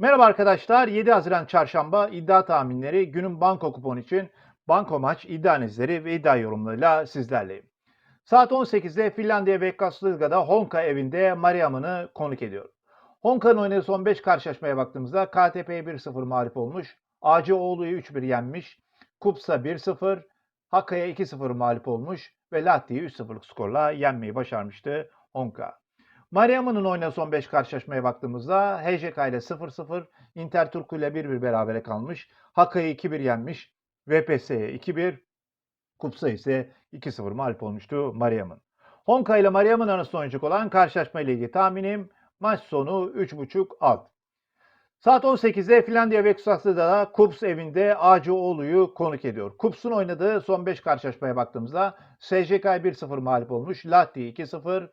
Merhaba arkadaşlar. 7 Haziran Çarşamba iddia tahminleri günün banko kuponu için banko maç iddia analizleri ve iddia yorumlarıyla sizlerleyim. Saat 18'de Finlandiya Liga'da Honka evinde Mariam'ını konuk ediyor. Honka'nın oynadığı son 5 karşılaşmaya baktığımızda KTP'ye 1-0 mağlup olmuş. Ağacıoğlu'yu 3-1 yenmiş. Kupsa 1-0. Hakka'ya 2-0 mağlup olmuş ve Latti'yi 3-0'lık skorla yenmeyi başarmıştı Honka. Mariam'ın oynadığı son 5 karşılaşmaya baktığımızda HJK ile 0-0, Inter Turku ile 1-1 berabere kalmış. Hakka'yı 2-1 yenmiş. VPS'ye 2-1, Kupsa ise 2-0 mağlup olmuştu Mariam'ın. Honka ile Mariam'ın arasında oynayacak olan karşılaşma ile ilgili tahminim maç sonu 3.5 alt. Saat 18'de Finlandiya Veksaslı'da Kups evinde Ağacıoğlu'yu konuk ediyor. Kups'un oynadığı son 5 karşılaşmaya baktığımızda SJK 1-0 mağlup olmuş. Latti 2-0,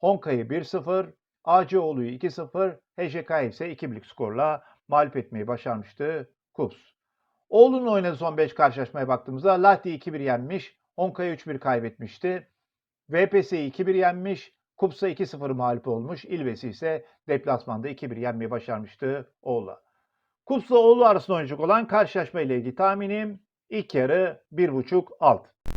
Honka'yı 1-0, Ağacıoğlu'yu 2-0, HJK ise 2-1'lik skorla mağlup etmeyi başarmıştı Kups. Oğlu'nun oynadığı son 5 karşılaşmaya baktığımızda Latti 2-1 yenmiş, Honka'yı 3-1 kaybetmişti. VPS'yi 2-1 yenmiş, Kupsa 2-0 mağlup olmuş, İlvesi ise deplasmanda 2-1 yenmeyi başarmıştı Oğlu. Kupsa Oğlu arasında oynayacak olan karşılaşma ile ilgili tahminim ilk yarı 1.5 alt.